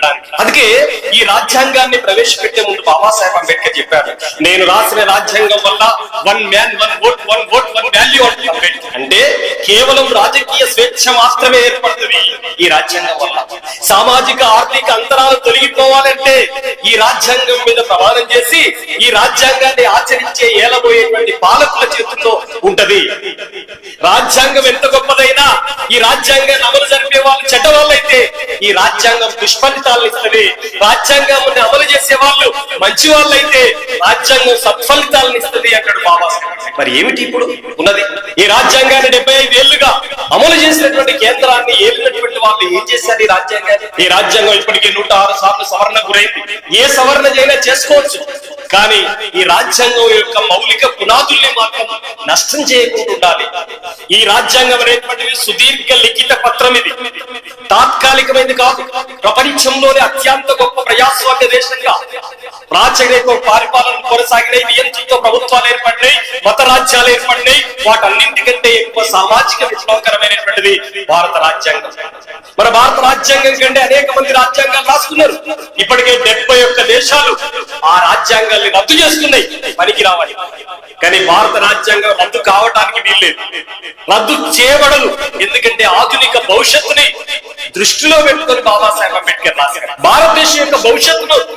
ఉండడానికి అందుకే ఈ రాజ్యాంగాన్ని ప్రవేశపెట్టే ముందు బాబాసాహెబ్ అంబేద్కర్ చెప్పారు. నేను రాసిన రాజ్యాంగం వల్ల one man one vote one vote one value అంటే కేవలం రాజకీయ స్వేచ్ఛ మాత్రమే ఏర్పడుతుంది ఈ రాజ్యాంగం వల్ల. సామాజిక ఆర్థిక అంతరాలు తొలగిపోవాలంటే ఈ రాజ్యాంగం మీద ప్రమాణం చేసి ఈ రాజ్యాంగాన్ని ఆచరించే ఏలబోయేటువంటి పాలకుల చేతుల్లో ఉంటది. రాజ్యాంగం ఎంత గొప్పదైనా ఈ రాజ్యాంగాన్ని అమలు జరిపే వాళ్ళు చెడ్డ వాళ్ళైతే ఈ రాజ్యాంగం దుష్ఫలితాలను ఇస్తుంది. రాజ్యాంగం అమలు చేసే వాళ్ళు మంచి వాళ్ళైతే రాజ్యాంగం సత్ఫలితాలను ఇస్తుంది అంటాడు బాబా మరి ఏమిటి ఇప్పుడు ఉన్నది? ఈ రాజ్యాంగాన్ని డెబ్బై ఐదు ఏళ్ళుగా అమలు చేసినటువంటి కేంద్రాన్ని ఏలినటువంటి వాళ్ళు ఏం చేశారు ఈ రాజ్యాంగాన్ని? ఈ రాజ్యాంగం ఇప్పటికే నూట ఆరు సార్లు సవరణ గురైంది. ఏ సవరణ అయినా చేసుకోవచ్చు. కానీ ఈ రాజ్యాంగం యొక్క మౌలిక పునాదుల్ని మాత్రం నష్టం చేయకుండా ఉండాలి. ఈ రాజ్యాంగం అనేటువంటిది సుదీర్ఘ లిఖిత పత్రం ఇది. తాత్కాలికమైనది కాదు. ప్రపంచంలోనే అత్యంత గొప్ప ప్రజాస్వామ్య దేశంగా. రాచరిక పరిపాలన కొనసాగినాయి. నియంత్రణతో ప్రభుత్వాలు ఏర్పడినాయి. మత రాజ్యాలు ఏర్పడినాయి. వాటన్నింటికంటే ఎక్కువ సామాజిక విప్లవకరమైనటువంటిది భారత రాజ్యాంగం. మన భారత రాజ్యాంగం కంటే అనేక మంది రాజ్యాంగాలు రాసుకున్నారు. ఇప్పటికే డెబ్బై ఒక్క దేశాలు ఆ రాజ్యాంగాల్ని రద్దు చేసుకున్నాయి. పనికి రావాలి. కానీ భారత రాజ్యాంగం రద్దు కావటానికి వీల్లేదు. రద్దు చేయబడదు. ఎందుకంటే ఆధునిక భవిష్యత్తుని దృష్టిలో పెట్టుకొని బాబాసాహెబ్ అంబేద్కర్ రాశారు. భారతదేశం యొక్క భవిష్యత్తును